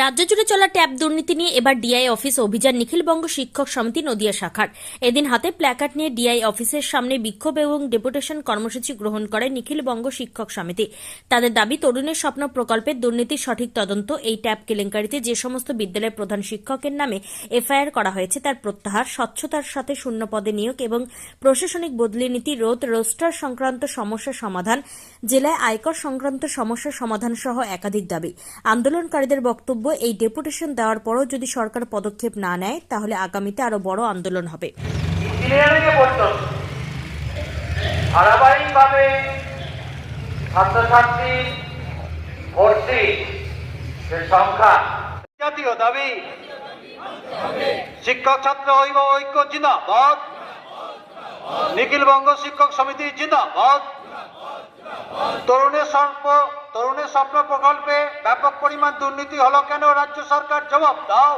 রাজ্য জুড়ে চলা ট্যাব দুর্নীতি নিয়ে এবার ডিআই অফিস অভিযান নিখিলবঙ্গ শিক্ষক সমিতি নদিয়া শাখার। এদিন হাতে প্ল্যাকার্ড নিয়ে ডিআই অফিসের সামনে বিক্ষোভ এবং ডেপুটেশন কর্মসূচি গ্রহণ করে নিখিলবঙ্গ শিক্ষক সমিতি। তাদের দাবি, তরুণের স্বপ্ন প্রকল্পের দুর্নীতির সঠিক তদন্ত, এই ট্যাব কেলেঙ্কারিতে যে সমস্ত বিদ্যালয়ের প্রধান শিক্ষকের নামে এফআইআর করা হয়েছে, তার প্রত্যাহার, স্বচ্ছতার সাথে শূন্য পদে নিয়োগ এবং প্রশাসনিক বদলি নীতি, রোধ, রোস্টার সংক্রান্ত সমস্যা সমাধান, জেলায় আয়কর সংক্রান্ত সমস্যা সমাধান সহ একাধিক দাবি। আন্দোলনকারীদের বক্তব্য এই ডেপুটেশন দেওয়ার পরও যদি সরকার পদক্ষেপ না নেয়, তাহলে আগামীতে আরও বড় আন্দোলন হবে। দাবি, শিক্ষক ছাত্র ঐক্য, জিন্দাবাদ। নিখিলবঙ্গ শিক্ষক সমিতি, জিন্দাবাদ। তরুণের স্বল্প তরুণের স্বপ্ন প্রকল্পে ব্যাপক পরিমাণ দুর্নীতি হলো কেন রাজ্য সরকার জবাব দাও।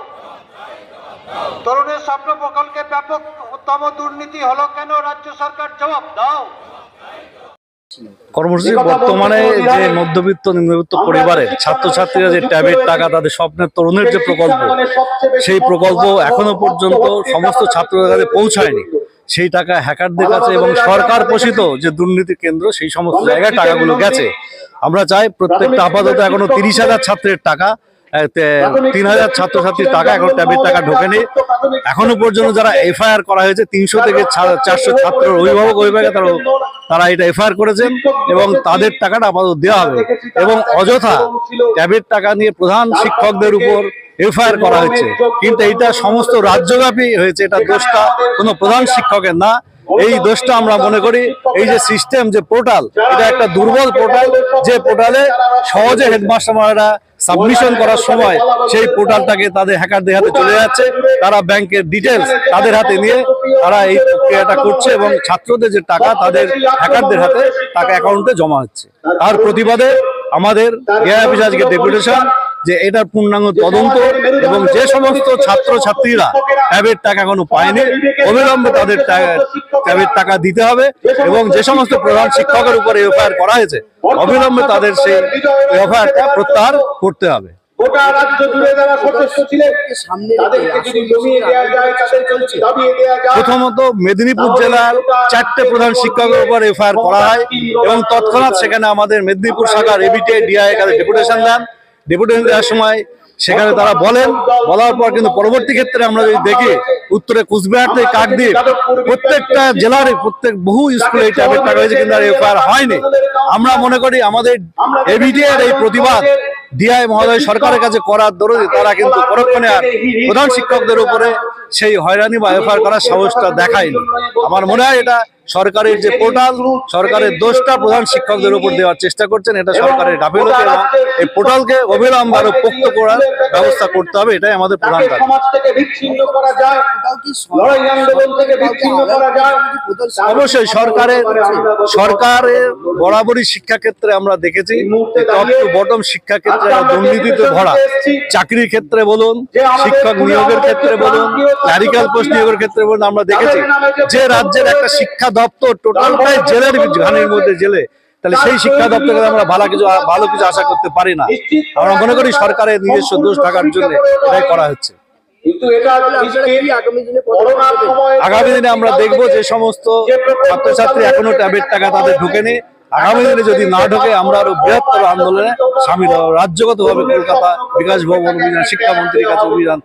তরুণের স্বপ্ন প্রকল্পে ব্যাপকতম দুর্নীতি হলো কেন রাজ্য সরকার জবাব দাও। কর্মসূচি বর্তমানে যে মধ্যবিত্ত নিম্নবিত্ত পরিবারের ছাত্রছাত্রীরা যে ট্যাবের টাকা তাদের স্বপ্নের তরুণের যে প্রকল্প সেই প্রকল্প এখনও পর্যন্ত সমস্ত ছাত্রদের কাছে পৌঁছায়নি। সেই টাকা হ্যাকারদের কাছে এবং সরকার পোষিত যে দুর্নীতি কেন্দ্র সেই সমস্ত জায়গায় টাকাগুলো গেছে। আমরা চাই প্রত্যেকটা আপাতত এখনও তিরিশ হাজার ছাত্রের টাকা তিন হাজার ছাত্রছাত্রীর টাকা এখন ট্যাবের টাকা ঢোকেনি। এখনও পর্যন্ত যারা এফআইআর করা হয়েছে তিনশো থেকে চারশো ছাত্র অভিভাবক অভিভাবক তারা তারা এটা এফআইআর করেছেন এবং তাদের টাকাটা আপাতত দেওয়া হবে। এবং অযথা ট্যাবের টাকা নিয়ে প্রধান শিক্ষকদের উপর এফআইআর করা হয়েছে। কিন্তু এটা সমস্ত রাজ্যব্যাপী হয়েছে। এটা দোষটা কোনো প্রধান শিক্ষকের না। এই দোষটা আমরা মনে করি এই যে সিস্টেম যে পোর্টাল এটা একটা দুর্বল পোর্টাল যে পোর্টালে সহজে হেডমাস্টাররা সাবমিশন করার সময় সেই পোর্টালটাকে তাদের হ্যাকারদের হাতে চলে যাচ্ছে। তারা ব্যাংকের ডিটেলস তাদের হাতে নিয়ে তারা এই প্রক্রিয়াটা করছে এবং ছাত্রদের যে টাকা তাদের হ্যাকারদের হাতে টাকা অ্যাকাউন্টে জমা হচ্ছে। তার প্রতিবাদে আমাদের এআই অফিস আজকে ডেপুটেশন যে এটার পূর্ণাঙ্গ তদন্ত এবং যে সমস্ত ছাত্র ছাত্রীরা ট্যাবের টাকা এখনও পায়নি অবিলম্বে তাদের ট্যাবের টাকা দিতে হবে এবং যে সমস্ত প্রধান শিক্ষকের উপরে এফআইআর করা হয়েছে অবিলম্বে তাদের সেই এফআইআরটা প্রত্যাহার করতে হবে। গোটা রাজ্য জুড়ে যারা সদস্য ছিলেন তাদেরকে যদি জমিয়ে দেওয়া যায় তাদেরকে যদি দাবিয়ে দেওয়া যায় প্রথমত মেদিনীপুর জেলার চারটে প্রধান শিক্ষকের উপর এফআইআর করা হয় এবং তৎক্ষণাৎ সেখানে আমাদের মেদিনীপুর শাখার এবিটিআই ডিআই কাছে ডেপুটেশন দেন। ডেপুটেশন দেওয়ার সময় সেখানে তারা বলেন, বলার পর কিন্তু পরবর্তী ক্ষেত্রে আমরা যদি দেখি, উত্তরে কুচবিহার থেকে কাকদ্বীপ, প্রত্যেকটা জেলার, প্রত্যেক বহু স্কুলে এই ট্যাবের টাকা হয়েছে কিন্তু আর এফআইআর হয়নি। আমরা মনে করি আমাদের এবিটিআই এই প্রতিবাদ ডিআই মহোদয় সরকারের কাছে করার দরুন তারা কিন্তু পরক্ষণে আর প্রধান শিক্ষকদের উপরে সেই হয়রানি বা এফআইআর করার সাহসটা দেখায়নি। আমার মনে হয় এটা সরকারের যে পোর্টাল সরকারের দোষটা প্রধান শিক্ষকদের উপর দেওয়ার চেষ্টা করছেন এটা সরকারের গাফিলতি এবং এই পোর্টালকে অবিলম্বে আরও পোক্ত করার ব্যবস্থা করতে হবে এটাই আমাদের প্রধান কাজ। অবশ্যই সরকারের সরকারের বরাবরই শিক্ষা ক্ষেত্রে আমরা দেখেছি টপ টু বটম শিক্ষা ক্ষেত্রে দুর্নীতিতে ভরা। চাকরির ক্ষেত্রে বলুন শিক্ষক নিয়োগের ক্ষেত্রে বলুন ক্লারিক্যাল পোস্ট নিয়োগের ক্ষেত্রে বলুন আমরা দেখেছি যে রাজ্যের একটা শিক্ষা দপ্তর টোটালটাই জেলের ঘানির মধ্যে জেলে। তাহলে সেই শিক্ষা দপ্তরে আমরা ভালো কিছু ভালো কিছু আশা করতে পারি না। আমরা মনে করি সরকারের নিজস্ব দোষ জন্য এটাই করা হচ্ছে। আগামী দিনে আমরা দেখব যে সমস্ত ছাত্রছাত্রী এখনও ট্যাবের টাকা তাদের ঢুকেনি। আগামী দিনে যদি না ঢোকে আমরা আরও বৃহত্তর আন্দোলনে সামিল হব। রাজ্যগতভাবে কলকাতা বিকাশ ভবন অভিযান শিক্ষামন্ত্রীর কাছে অভিযান